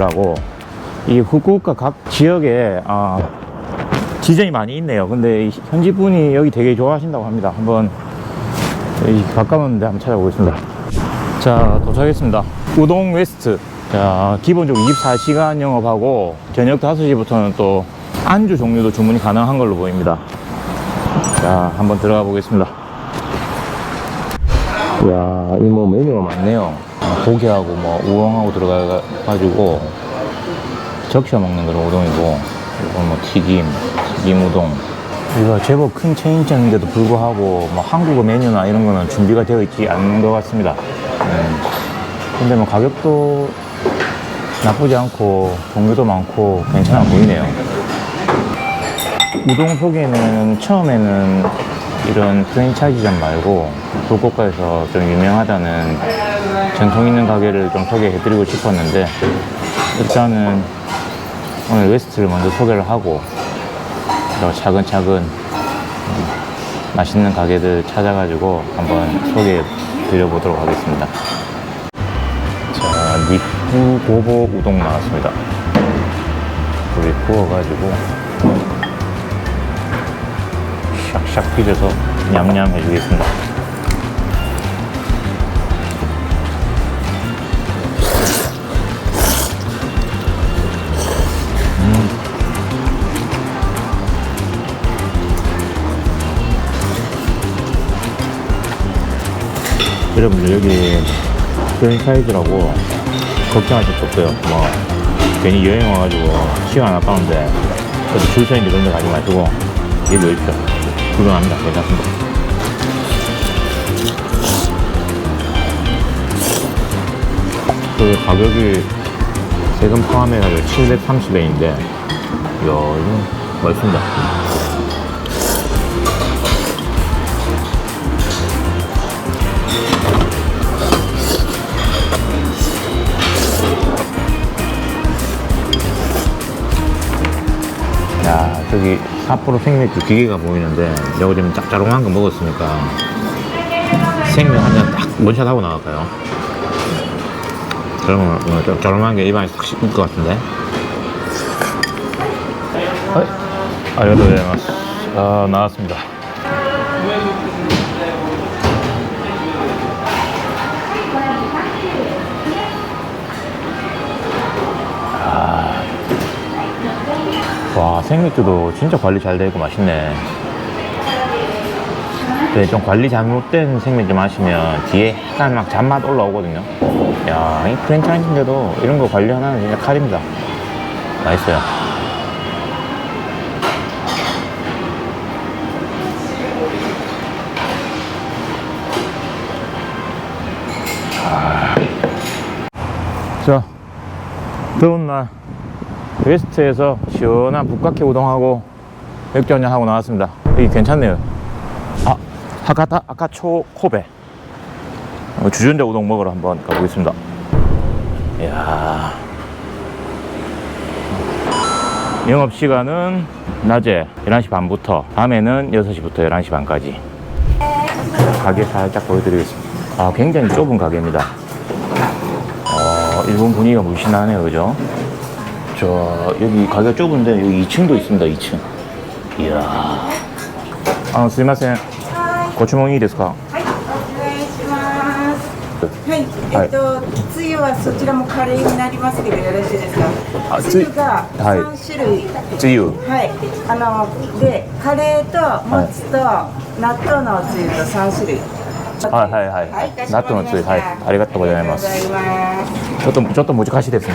웨스트라고 이 후쿠오카 각 지역에 아, 지점이 많이 있네요. 근데 이 현지 분이 여기 되게 좋아하신다고 합니다. 한번 이 가까운데 한번 찾아보겠습니다. 자, 도착했습니다. 우동 웨스트. 자, 기본적으로 24시간 영업하고 저녁 5시부터는 또 안주 종류도 주문이 가능한 걸로 보입니다. 자, 한번 들어가 보겠습니다. 이야, 이뭐 메뉴가 많네요. 아, 고기하고 뭐 우엉하고 들어가가지고 적셔 먹는 그런 우동이고, 이거 뭐 튀김, 튀김 우동. 이거 제법 큰 체인점인데도 불구하고 뭐 한국어 메뉴나 이런 거는 준비가 되어 있지 않은 것 같습니다. 음. 근데 뭐 가격도 나쁘지 않고 종류도 많고 괜찮아 보이네요. 우동 소개는 처음에는 이런 프랜차이즈점 말고 북고가에서 좀 유명하다는 전통 있는 가게를 좀 소개해드리고 싶었는데 일단은 오늘 웨스트를 먼저 소개를 하고 또 차근차근 음, 맛있는 가게들 찾아가지고 한번 소개해 드려보도록 하겠습니다. 자, 니쿠 고보 우동 나왔습니다. 불이 구워가지고 샥샥 휘져서 냠냠 해주겠습니다. 여러분들 여기 프랜차이즈라고 걱정하실 거 없어요. 뭐 괜히 여행 와가지고 시간 아까운데 어디 줄서 있는데 그런 데 가지 마시고 여기 오십시오. 구경합니다. 괜찮습니다. 그 가격이 세금 포함해가지고 730엔인데 이야 이거 맛있습니다. 삿포로 생맥주 기계가 보이는데 여기 지금 짭짤한 거 먹었으니까 생맥 한 잔 딱 원샷 하고 나갈까요? 그러면 어, 좀 저렴한 게 입안에 싹 씹을 것 같은데. 어이? 아리가또 고자이마스. 아, 나왔습니다. 생맥주도 진짜 관리 잘 되고 맛있네. 근데 좀 관리 잘못된 생맥주 마시면 뒤에 약간 막 잔맛 올라오거든요. 야 이 프랜차이즈인데도 이런 거 관리 하나는 진짜 칼입니다. 맛있어요. 아. 자 더운 날 웨스트에서 시원한 북각회 우동하고 맥주 한잔 하고 나왔습니다. 여기 괜찮네요. 아, 하카타 아카초 코베. 어, 주전자 우동 먹으러 한번 가보겠습니다. 이야. 영업 시간은 낮에 11시 반부터 밤에는 6시부터 11시 반까지. 가게 살짝 보여드리겠습니다. 아, 굉장히 좁은 가게입니다. 어, 일본 분위기가 무신하네요, 그죠? 자 여기 가게가 좁은데 여기 2층도 있습니다 2 층. 이 야. 아 죄송해요 고추몽이ですかはい、お願いします。はい、えっと、つゆはそちらもカレーになりますけど、よろしいですか。つつゆがはい三種類。つゆはい、あの、で、カレーと、もつと、納豆のつゆと三種類。はいはいはいはい納豆のつゆはいありがとうございますちょっとちょっと難しいですね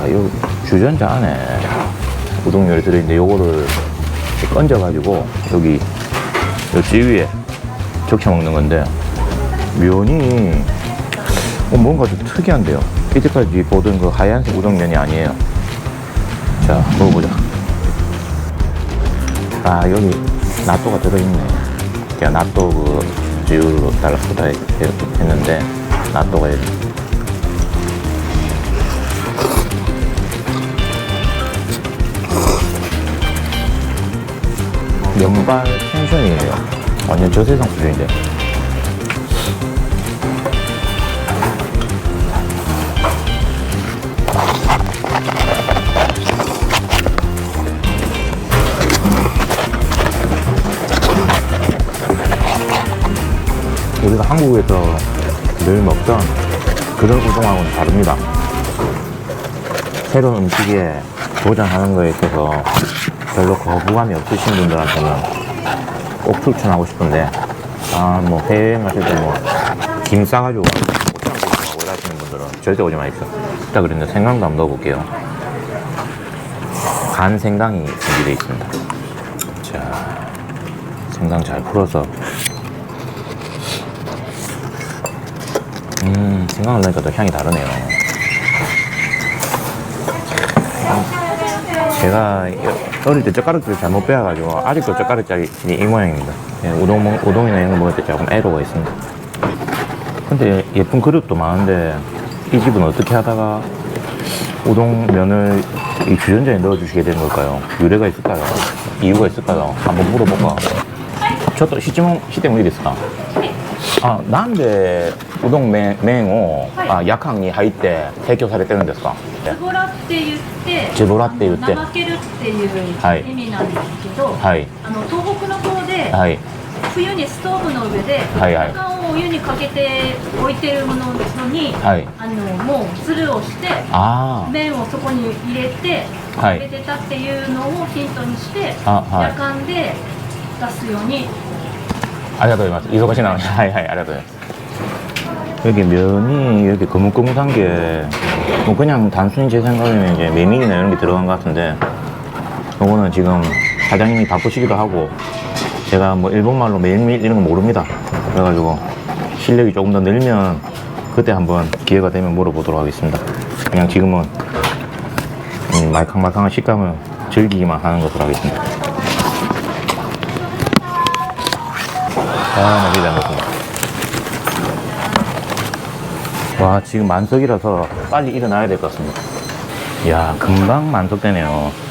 야, 요 주전자 안에 우동열이 들어있는데 요거를 건져가지고 여기 요 찌위에 적셔 먹는 건데 면이 어, 뭔가 좀 특이한데요. 이때까지 보던 그 하얀색 우동면이 아니에요. 자, 먹어보자. 아, 여기 나또가 들어있네. 그냥 나또 그 주유로 달라보다 했는데, 나또가 여기. 면발 텐션이에요. 완전 저세상 수준인데. 우리가 한국에서 늘 먹던 그런 우동하고는 다릅니다. 새로운 음식에 도전하는 거에 있어서 별로 거부감이 없으신 분들한테는 꼭 추천하고 싶은데, 아, 뭐, 해외여행 가실 때 뭐, 김 싸가지고 오하시는 분들은 절대 오지 마십시오. 자, 그런데 생강도 한번 넣어볼게요. 간 생강이 준비되어 있습니다. 자, 생강 잘 풀어서. 음, 생강을 넣으니까 또 향이 다르네요. 제가 어릴 때 젓가락질을 잘못 빼와가지고 아직도 젓가락질이 이 모양입니다. 예, 우동, 먹- 우동이나 이런 거 먹을 때 조금 애로가 있습니다. 근데 예쁜 그릇도 많은데 이 집은 어떻게 하다가 우동면을 이 주전자에 넣어주시게 된 걸까요? 유래가 있을까요? 이유가 있을까요? 한번 물어볼까? ちょっと質問してもいいですかあなんでうどん麺麺を、あ夜間に入って提供されてるんですかズボラって言ってズボラって言ってあの怠ける っていうはい意味なんですけど、はいあの東北の方で、はい冬にストーブの上ではいはい時間をお湯にかけて置いてるものに、はいあのもうつるをしてあ麺をそこに入れてはい食べてたっていうのをヒントにして、あはい夜間で出すようにありがとうございます忙しいなはいはいありがとうございます여기 면이 이렇게 거뭇거뭇한 게, 뭐 그냥 단순히 제 생각에는 이제 메밀이나 이런 게 들어간 것 같은데, 요거는 지금 사장님이 바쁘시기도 하고, 제가 뭐 일본말로 메밀 이런 거 모릅니다. 그래가지고 실력이 조금 더 늘면 그때 한번 기회가 되면 물어보도록 하겠습니다. 그냥 지금은 음, 말캉말캉한 식감을 즐기기만 하는 것으로 하겠습니다. 아, 맛있게 잘 먹습니다. 와, 지금 만석이라서 빨리 일어나야 될 것 같습니다. 이야, 금방 만석되네요.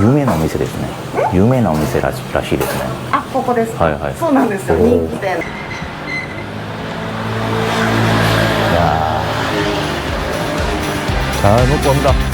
有名なお店ですね。有名なお店らしらしいですね。あここですはいはい。そうなんですよ。人気店。いやあ向こう見た